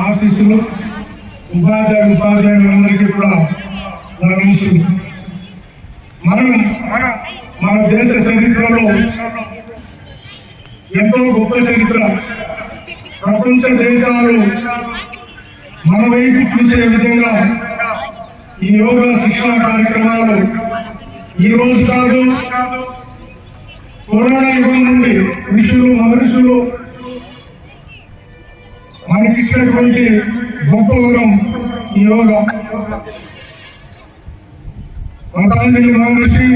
ఆఫీసులు ఉపాధ్యాయ ఉపాధ్యాయులందరికీ కూడా నా నమస్సులు మనం మన దేశ చరిత్రలో ఎంతో గొప్ప చరిత్ర. ప్రపంచ దేశాలు మన వైపు చూసే విధంగా ఈ యోగా శిక్షణ కార్యక్రమాలు ఈ రోజు కాదు కరోనా యుగం నుండి ఋషులు మహర్షులు మనకిచ్చినటువంటి గొప్ప వరం ఈ యోగా మతాంజలి మహర్షి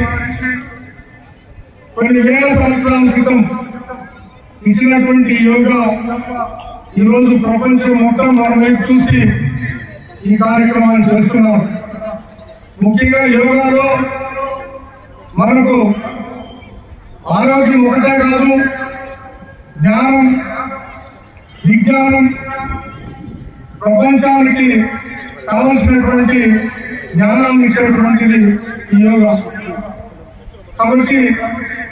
కొన్ని వేల సంవత్సరాల క్రితం ఇచ్చినటువంటి యోగా ఈరోజు ప్రపంచం మొత్తం మన వైపు చూసి ఈ కార్యక్రమాన్ని చేస్తున్నాం ముఖ్యంగా యోగాలో మనకు ఆరోగ్యం ఒకటే కాదు జ్ఞానం విజ్ఞానం ప్రపంచానికి కావలసినటువంటి జ్ఞానాన్ని ఇచ్చేటువంటిది ఈ యోగా. కాబట్టి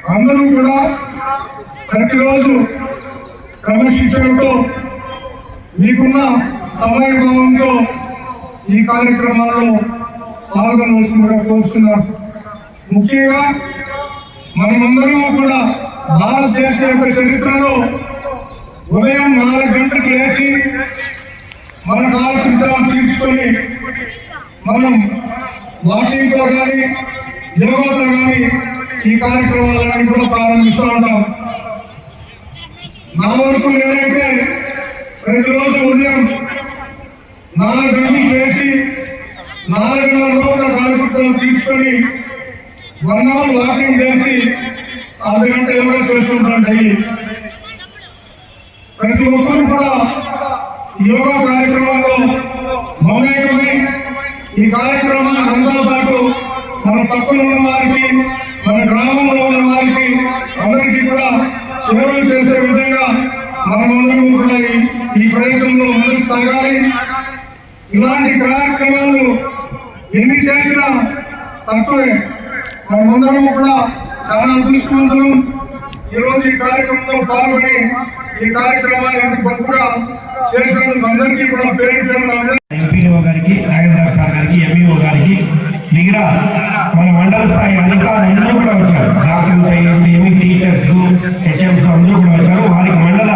అందరూ కూడా ప్రతిరోజు క్రమశిక్షణతో మీకున్న సమయభావంతో ఈ కార్యక్రమాల్లో పాల్గొనవలసిందిగా కోరుతున్నాను ముఖ్యంగా మనమందరం కూడా భారతదేశం యొక్క చరిత్రలో ఉదయం నాలుగు గంటలకు లేచి మన కాలకృతాలు తీర్చుకొని మనం వాకింగ్తో కానీ యోగాతో కానీ ఈ కార్యక్రమాలన్నీ కూడా ప్రారంభిస్తూ ఉంటాం. నా వరకు నేనైతే ప్రతిరోజు ఉదయం నాలుగు గంటలు లేచి నాలుగున్నర లోపల కార్యకర్తలు తీర్చుకొని వన్ అవర్ వాకింగ్ చేసి అర్ధగంట యోగా చేస్తుంటాం డైలీ. ప్రతి ఒక్కరు కూడా యోగా కార్యక్రమంలో మమేకమై ఈ కార్యక్రమాన్ని అందరూ పాటు మన పక్కన ఉన్న వారికి మన గ్రామంలో ఉన్న వారికి అందరికీ కూడా సేవలు చేసే విధంగా మనమందరం కూడా ఈ- ఈ ప్రయత్నంలో ముందుకు సాగాలి. ఇలాంటి కార్యక్రమాలు ఎన్ని చేసినా తక్కువే. మనమందరం కూడా చాలా అదృష్టవంతులం. ఈరోజు ఈ కార్యక్రమంలో పాల్గొని ఈ కార్యక్రమాన్ని కూడా గొప్పగా చేసినందుకు అందరికీ కూడా పేరు పేరు ఎంపీఓ గారికి నాగేంద్ర సార్ గారికి ఎంఈఓ గారికి మిగతా మన మండల స్థాయి అధికారులు అందరూ కూడా వచ్చారు. డాక్టర్లు ఏమి టీచర్స్ హెచ్ఎంస్ అందరూ కూడా వచ్చారు. వారికి మండల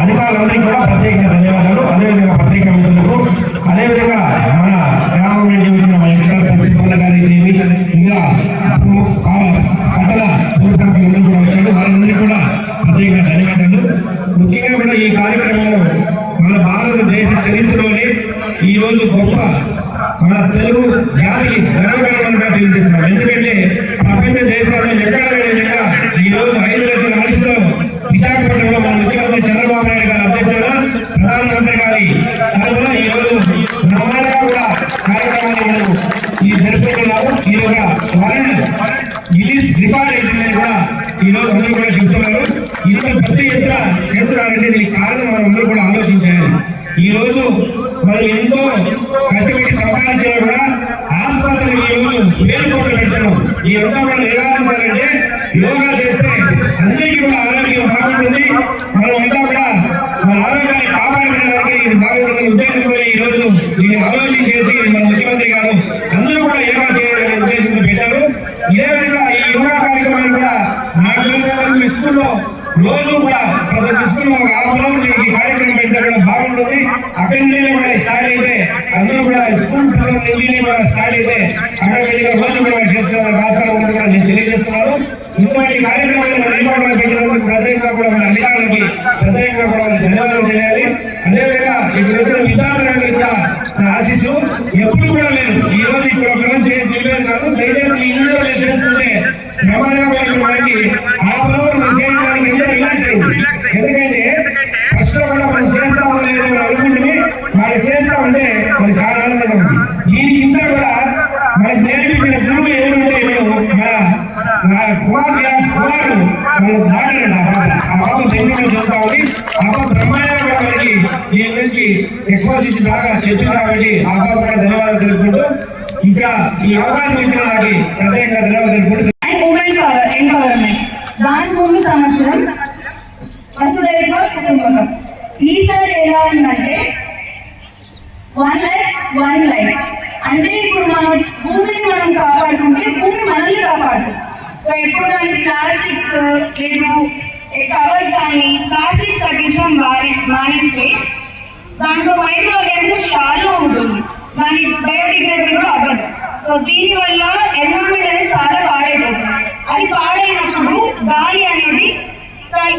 అధికారులందరికీ కూడా ప్రత్యేక ధన్యవాదాలు. అదేవిధంగా పత్రిక మిత్రులకు అదేవిధంగా మన గ్రామం నుండి వచ్చిన మా ఎన్నికల ప్రిన్సిపల్ గారికి ఇంకా పట్టణ పూర్వకులందరూ కూడా వచ్చారు వారందరికీ కూడా ప్రత్యేక ధన్యవాదాలు ముఖ్యంగా కూడా ఈ కార్యక్రమంలో మన భారతదేశ చరిత్రలోనే ఈ రోజు గొప్ప మన తెలుగు జాతికి గర్వకారణంగా తెలియజేస్తున్నాం ఎందుకంటే ప్రపంచ దేశాల్లో ఎక్కడ లేని విధంగా ఈ రోజు ఐదు లక్షల మనిషితో విశాఖపట్నంలో మన ముఖ్యమంత్రి చంద్రబాబు నాయుడు గారి అధ్యక్షతన ప్రధానమంత్రి గారి తరఫున ఈ రోజు బ్రహ్మాండంగా కూడా కార్యక్రమాన్ని మనం ఈ జరుపుకుంటున్నాము ఈ యొక్క వరల్డ్ గిలీస్ రికార్డ్ అయిందని కూడా ఈ రోజు అందరూ కూడా చెప్తున్నారు ఇంత పెద్ద ఎత్తున చేస్తున్నారంటే దీనికి కారణం మనం అందరూ కూడా ఆలోచించాలి. ఈ రోజు మనం ఎంతో కష్టపడి సంపాదించినా కూడా ఆసుపత్రులు ఈ రోజు వేలు కోట్లు పెడుతున్నాం. ఈ అంతా కూడా నిరాకరించాలంటే యోగా చేస్తే అందరికీ కూడా ఆరోగ్యం బాగుంటుంది. మనం అంతా కూడా మన ఆరోగ్యాన్ని కాపాడుకోవడానికి ఇది బాగుంటుంది ఉద్దేశంతో ఈ రోజు దీన్ని ఆలోచన చేసి మన ముఖ్యమంత్రి గారు అందరూ కూడా యోగా చేయాలనే ఉద్దేశంతో పెట్టారు. ఇదే విధంగా ఈ యోగా కార్యక్రమాన్ని కూడా నాకు తెలిసిన వరకు రోజు కూడా ప్రతి స్కూల్లో ఒక హాఫ్ ఈ కార్యక్రమం పెట్టడం బాగుంటుంది. అక్కడి నుండి కూడా స్టార్ట్ అయితే అందరూ కూడా స్కూల్ పిల్లల నుండి కూడా స్టార్ట్ అయితే అక్కడ రోజు కూడా చేస్తున్నారు రాష్ట్రాలు కూడా నేను తెలియజేస్తున్నాను. ఇటువంటి కార్యక్రమాలు నిర్మాణం పెట్టడానికి ప్రత్యేకంగా కూడా మన అధికారులకి ప్రత్యేకంగా కూడా ధన్యవాదాలు చేయాలి అదేవిధంగా ఇక్కడ విధానం విద్యార్థులందరికీ కూడా నా ఆశీస్సు ఎప్పుడు కూడా లేదు ఈ రోజు ఇక్కడ ఒక రోజు చేసి తెలియదు కాదు దయచేసి మీ ఇంట్లో మీరు చేసుకుంటే ప్రమాణంగా మనకి ఆ పనులు మనం రిలాక్స్ అయింది ఎందుకంటే ఫస్ట్లో కూడా మనం చేస్తామో లేదో అని అనుకుంటే వాళ్ళు చేస్తామంటే మనకి చాలా ఆనందంగా ఉంది కూడా మనకు నేర్పించిన గురువు మేము మన నా కుమార్ వ్యాస్ కుమారు మన ఆ బాబు ఆ బాబు బెంగళూరు చదువుతా ఉంది. ఆ బాబు బ్రహ్మాండంగా కూడా మనకి దీని నుంచి ఎక్స్పోజిషన్ బాగా చెప్తుంది కాబట్టి ఆ బాబు కూడా ధన్యవాదాలు తెలుపుకుంటూ ఇంకా ఈ అవకాశం ఇచ్చిన నాకు ప్రత్యేకంగా ధన్యవాదాలు తెలుపుకుంటూ అండ్ ఉమెన్ ఎంపవర్మెంట్ దాని భూమి సంవత్సరం వసుదైవ కుటుంబకం. ఈసారి ఎలా ఉందంటే వన్ లైఫ్ వన్ లైఫ్ అంటే ఇప్పుడు మన భూమిని మనం కాపాడుకుంటే భూమి మనల్ని కాపాడుతుంది. సో ఎప్పుడు కానీ ప్లాస్టిక్స్ లేదు కవర్స్ కానీ ప్లాస్టిక్స్ తగ్గించడం మానే మానేస్తే దాంట్లో మైక్రో ఆర్గానిజం చాలా ఉంటుంది. దాని బయోడిగ్రేడబుల్ కూడా అవ్వదు. సో దీనివల్ల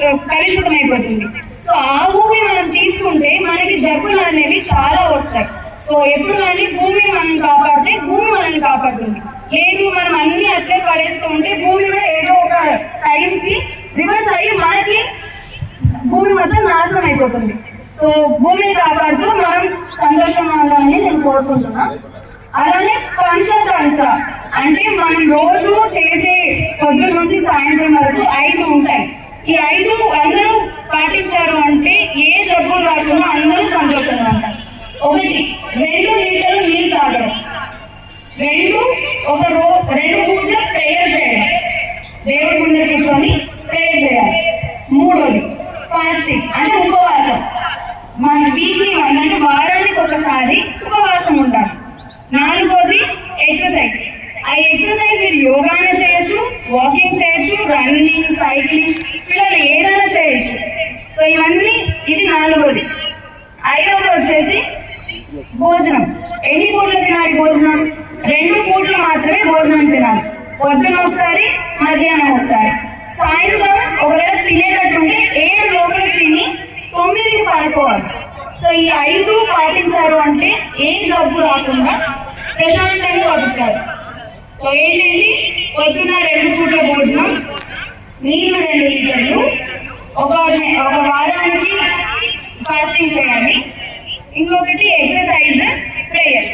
కలుషితమైపోతుంది కలుషితం అయిపోతుంది. సో ఆ భూమి మనం తీసుకుంటే మనకి జబ్బులు అనేవి చాలా వస్తాయి. సో ఎప్పుడు కానీ భూమిని మనం కాపాడితే భూమి మనల్ని కాపాడుతుంది. లేదు మనం అన్ని అట్లే పడేస్తూ ఉంటే భూమి కూడా ఏదో ఒక టైంకి రివర్స్ అయ్యి మనకి భూమి మొత్తం నాశనం అయిపోతుంది. సో భూమిని కాపాడుతూ మనం సంతోషంగా ఉండాలని నేను కోరుకుంటున్నా. అలానే పంచతంత్ర. అంటే మనం రోజు చేసే పొద్దు నుంచి సాయంత్రం వరకు ఐదు ఉంటాయి. ఈ ఐదు అందరూ పాటించారు అంటే ఏ జబ్బు రాకుండా అందరూ సంతోషంగా ఉంటారు. ఒకటి రెండు లీటర్లు నీళ్ళు తాగడం. రెండు ఒక రో రెండు పూట్ల ప్రేయర్ చేయడం. దేవుడి ముందర కూర్చొని ప్రేయర్ చేయాలి. మూడోది ఫాస్టింగ్ అంటే ఉపవాసం. మన వీక్లీ వన్ అంటే వారానికి ఒకసారి ఉపవాసం ఉండాలి నాలుగోది ఎక్సర్సైజ్. ఆ ఎక్సర్సైజ్ మీరు యోగానే చేయొచ్చు వాకింగ్ చేయొచ్చు రన్నింగ్ సైక్లింగ్ ఇవన్నీ ఇది నాలుగోది. ఐదవది వచ్చేసి భోజనం. ఎన్ని పూటలు తినాలి భోజనం? రెండు పూటలు మాత్రమే భోజనం తినాలి. పొద్దున ఒకసారి మధ్యాహ్నం ఒకసారి. సాయంత్రం ఒకవేళ తినేటట్టుంటే ఏడు లోపల తిని తొమ్మిది పడుకోవాలి. సో ఈ ఐదు పాటించారు అంటే ఏ జబ్బు రాకుండా ప్రశాంతంగా బతుకుతారు. సో ఏంటండి? పొద్దున రెండు పూట్ల భోజనం నీళ్ళు రెండు లీటర్లు ఒక ఒక వారానికి ఫాస్టింగ్ చేయాలి ఇంకొకటి ఎక్సర్సైజ్ ప్రేయర్